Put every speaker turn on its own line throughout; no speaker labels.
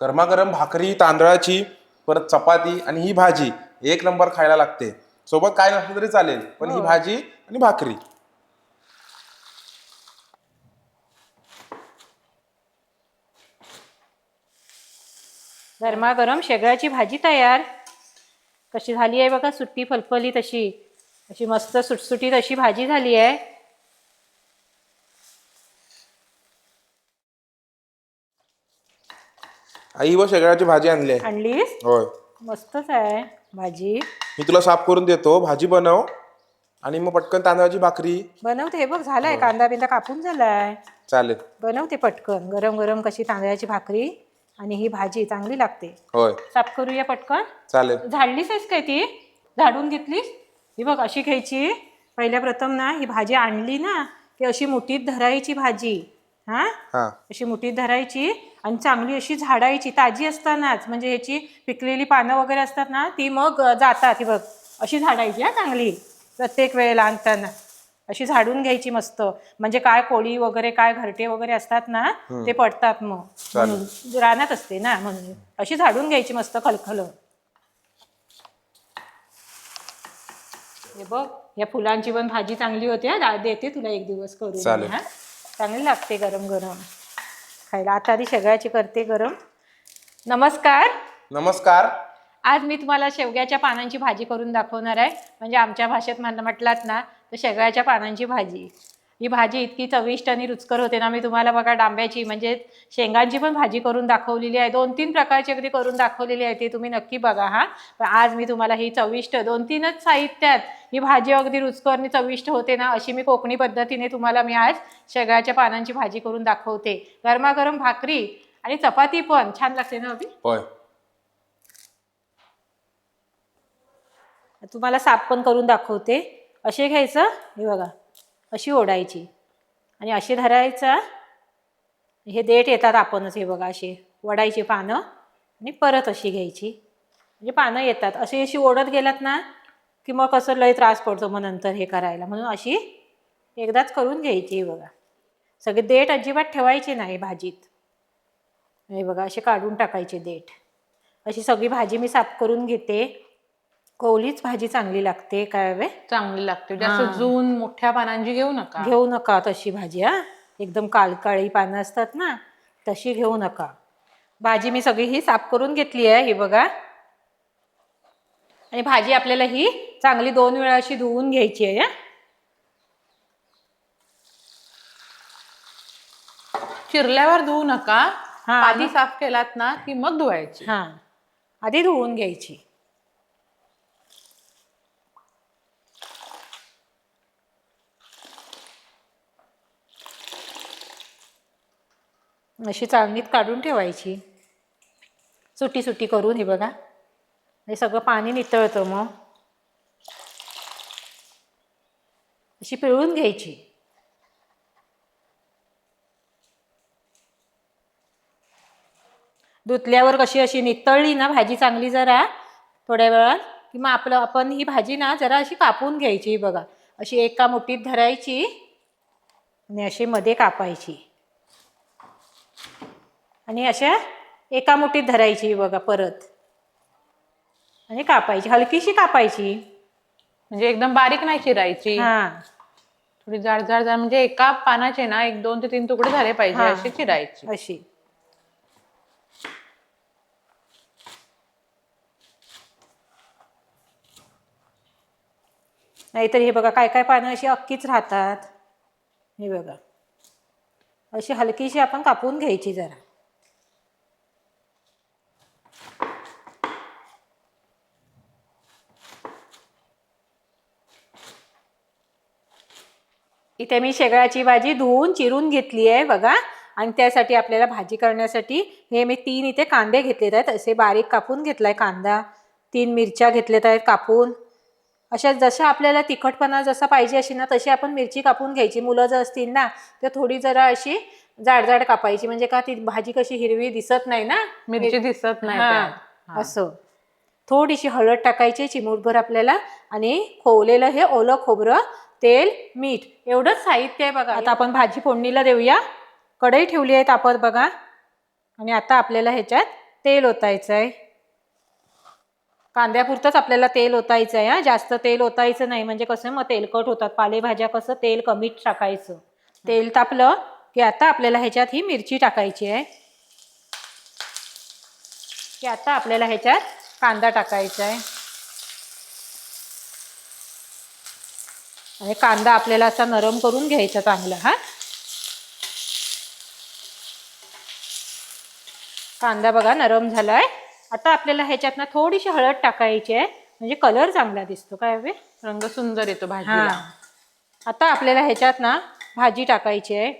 गरमागरम भाकरी तांदळाची परत चपाती आणि ही भाजी एक नंबर खायला लागते. सोबत काय नसलं तरी चालेल पण ही भाजी आणि भाकरी.
गरमागरम शेगळ्याची भाजी तयार. कशी झाली आहे बघा सुट्टी फलफली तशी. अशी मस्त सुटसुटीत अशी भाजी झाली आहे.
आई व शेगळ्याची भाजी आणली आहे.
आणलीस?
होय.
मस्तच आहे. भाजी.
मी तुला साफ करून देतो. भाजी बनव. आणि मग पटकन तांदळाची भाकरी.
बनवते. हे बघ झालाय. कांदा बिंदा कापून झालाय.
चालेल.
बनवते पटकन. गरम गरम कशी तांदळाची भाकरी आणि ही भाजी चांगली लागते.
होय.
साफ करूया पटकन?
चालेल.
झाडलीस आहेस काय ती? झाडून घेतलीस? ही बघ अशी घ्यायची. पहिल्या प्रथम ना ही भाजी आणली ना की अशी मुठीत धरायची भाजी. हा?
हा.
अशी मुठीत धरायची आणि चांगली अशी झाडायची ताजी असतानाच म्हणजे ह्याची पिकलेली पानं वगैरे असतात ना ती मग अ, जातात. ही बघ अशी झाडायची हा चांगली. प्रत्येक वेळेला आणताना. अशी झाडून घ्यायची मस्त. म्हणजे काय कोळी वगैरे काय घरटे वगैरे असतात ना ते पडतात मग. म्हणून रानात असते ना म्हणून. अशी झाडून घ्यायची मस्त खलखल. हे बघ या फुलांची पण भाजी चांगली होते हा. दा- देते तुला एक दिवस करून.
चालेल.
हा. चांगली लागते गरम गरम. खायला. आता आधी शेवग्याची करते गरम. नमस्कार.
नमस्कार.
आज मी तुम्हाला शेवग्याच्या पानांची भाजी करून दाखवणार आहे. म्हणजे आमच्या भाषेत म्हटलात ना तर शेवग्याच्या पानांची भाजी. ही भाजी इतकी चविष्ट आणि रुचकर होते ना मी तुम्हाला बघा डांब्याची म्हणजे शेंगांची पण भाजी करून दाखवलेली आहे. दोन तीन प्रकारची अगदी करून दाखवलेली आहे ती तुम्ही नक्की बघा हा. पण आज मी तुम्हाला ही चविष्ट दोन तीनच साहित्यात ही भाजी अगदी रुचकर आणि चविष्ट होते ना अशी मी कोकणी पद्धतीने तुम्हाला मी आज शेवग्याच्या पानांची भाजी करून दाखवते. गरमागरम भाकरी आणि चपाती पण छान लागते ना अभि?
होय.
तुम्हाला साफ पण करून दाखवते. असे घ्यायचं हे बघा. अशी ओढायची. आणि अशी धरायचा. हे देठ येतात आपणच हे बघा असे. वडायची पानं आणि परत अशी घ्यायची. म्हणजे पानं येतात. अशी अशी ओढत गेलात ना की मग कसं लय त्रास पडतो मग नंतर हे करायला. म्हणून अशी एकदाच करून घ्यायची बघा. सगळे देठ अजिबात ठेवायचे नाही भाजीत. हे बघा असे काढून टाकायचे देठ. अशी सगळी भाजी मी साफ करून घेते. कोवलीच भाजी चांगली लागते काय वे?
चांगली लागते. जास्त जून मोठ्या पानांची घेऊ नका.
घेऊ नका तशी भाजी हा. एकदम काळकाळी पानं असतात ना तशी घेऊ नका. भाजी मी सगळी ही साफ करून घेतली आहे ही बघा. आणि भाजी आपल्याला ही चांगली दोन वेळा अशी धुवून घ्यायची आहे हा.
चिरल्यावर धुवू नका.
हा.
आधी साफ केलात ना की मग धुवायची.
हा. आधी धुवून घ्यायची. अशी चाळणीत काढून ठेवायची. सुटी सुटी करून हे बघा. हे सगळं पाणी नितळतं मग. अशी पिळून घ्यायची. धुतल्यावर कशी अशी नितळली ना भाजी चांगली जरा थोड्या वेळात की मग आपलं आपण ही भाजी ना जरा अशी कापून घ्यायची ही बघा. अशी एका मुठीत धरायची आणि अशी मध्ये कापायची. आणि अशा एका मुठीत धरायची बघा परत. आणि कापायची हलकीशी कापायची.
म्हणजे एकदम बारीक नाही चिरायची.
हा.
थोडी जाड जाड जाड म्हणजे एका पानाचे ना एक दोन ते तीन तुकडे झाले पाहिजे
हा.
अशी चिरायची.
अशी. नाहीतर हे बघा काय काय पानं अशी अक्कीच राहतात. हे बघा. अशी हलकीशी आपण कापून घ्यायची जरा. इथे मी शेगळाची भाजी धुवून चिरून घेतली आहे बघा. आणि त्यासाठी आपल्याला भाजी करण्यासाठी हे मी तीन इथे कांदे घेतलेत आहेत. असे बारीक कापून घेतलाय कांदा. तीन मिरच्या घेतलेत आहेत कापून. अशा जशा आपल्याला तिखटपणा जसा पाहिजे अशी ना तशी आपण मिरची कापून घ्यायची. मुलं जर असतील ना तर थोडी जरा अशी जाड जाड कापायची. म्हणजे का ती भाजी कशी हिरवी दिसत नाही ना?
मिरची दिसत नाही.
असं. थोडीशी हळद टाकायची चिमूटभर आपल्याला. आणि खोवलेलं हे ओलं खोबरं तेल मीठ एवढंच साहित्य आहे बघा. आता आपण भाजी फोडणीला देऊया. कढई ठेवली आहे तापत बघा. आणि आता आपल्याला ह्याच्यात तेल ओतायचं आहे कांद्यापुरतंच आपल्याला तेल ओतायचं आहे हा. जास्त तेल ओतायचं नाही. म्हणजे कसं मग तेलकट होतात. पालेभाज्या कसं तेल कमीच टाकायचं. तेल तापलं की आता आपल्याला ह्याच्यात ही मिरची टाकायची आहे. की आता आपल्याला ह्याच्यात कांदा टाकायचा आहे. आणि कांदा आपल्याला असा नरम करून घ्यायचा चांगला हा. कांदा बघा नरम झालाय. आता आपल्याला ह्याच्यात ना थोडीशी हळद टाकायची आहे. म्हणजे कलर चांगला दिसतो. काय बे
रंग सुंदर येतो भाजीला.
आता आपल्याला ह्याच्यात ना भाजी टाकायची आहे.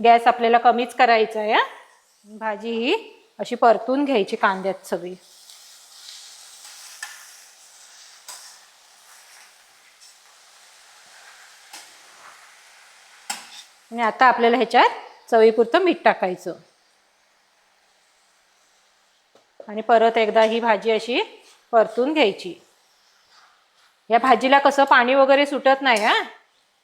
गॅस आपल्याला कमीच करायचा आहे. भाजी ही अशी परतून घ्यायची कांद्यात सगळी. आणि आता आपल्याला ह्याच्यात चवीपुरतं मीठ टाकायचं. आणि परत एकदा ही भाजी अशी परतून घ्यायची. या भाजीला कसं पाणी वगैरे सुटत नाही हा?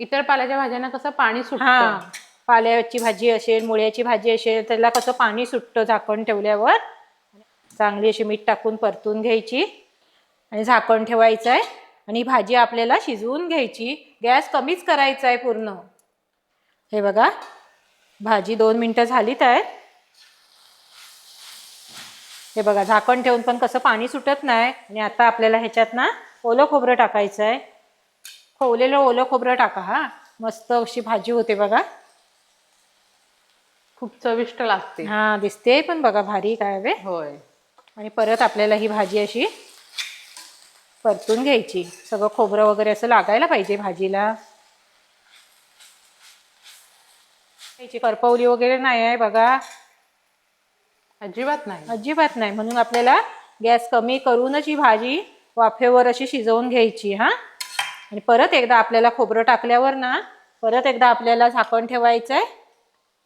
इतर पाल्याच्या भाज्यांना कसं पाणी
हा.
सुटतं
पाल्याची भाजी असेल मुळ्याची भाजी असेल त्याला कसं पाणी सुटतं झाकण ठेवल्यावर? चांगली अशी मीठ टाकून परतून घ्यायची. आणि झाकण ठेवायचं आहे आणि ही भाजी आपल्याला शिजवून घ्यायची. गॅस कमीच करायचा आहे पूर्ण. हे बघा. भाजी दोन मिनटं झालीत आहेत हे बघा झाकण ठेवून पण कसं पाणी सुटत नाही. आणि आता आपल्याला ह्याच्यात ना ओलं खोबरं टाकायचं आहे खोवलेलं ओलं खोबरं टाका हा. मस्त अशी भाजी होते बघा.
खूप चविष्ट लागते.
हा दिसते पण बघा भारी काय वे
होय.
आणि परत आपल्याला ही भाजी अशी परतून घ्यायची. सगळं खोबरं वगैरे असं लागायला पाहिजे भाजीला. याची करपवली वगैरे नाही आहे बघा.
अजिबात नाही.
अजिबात नाही. म्हणून आपल्याला गॅस कमी करूनच ही भाजी वाफेवर अशी शिजवून घ्यायची हा. आणि परत एकदा आपल्याला खोबरं टाकल्यावर ना परत एकदा आपल्याला झाकण ठेवायचं आहे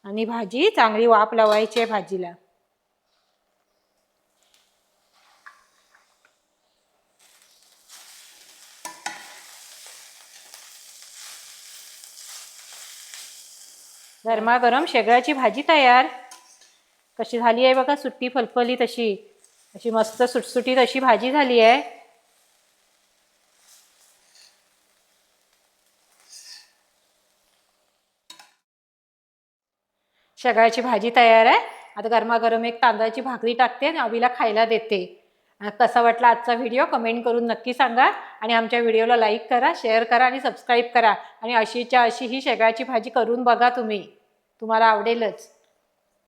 आणि भाजी चांगली वाफ लावायची आहे भाजीला. गरमागरम शेगळाची भाजी तयार. कशी झाली आहे बघा सुट्टी फलफली तशी. अशी मस्त सुटसुटीत अशी भाजी झाली आहे. शेगाळची भाजी तयार आहे. आता गरमागरम एक तांदळाची भाकरी टाकते आणि अभिला खायला देते. कसा वाटला आजचा व्हिडिओ कमेंट करून नक्की सांगा. आणि आमच्या व्हिडिओला लाईक करा शेअर करा आणि सबस्क्राईब करा. आणि अशीच्या अशी ही शेगाळची भाजी करून बघा तुम्ही. तुम्हाला आवडेलच.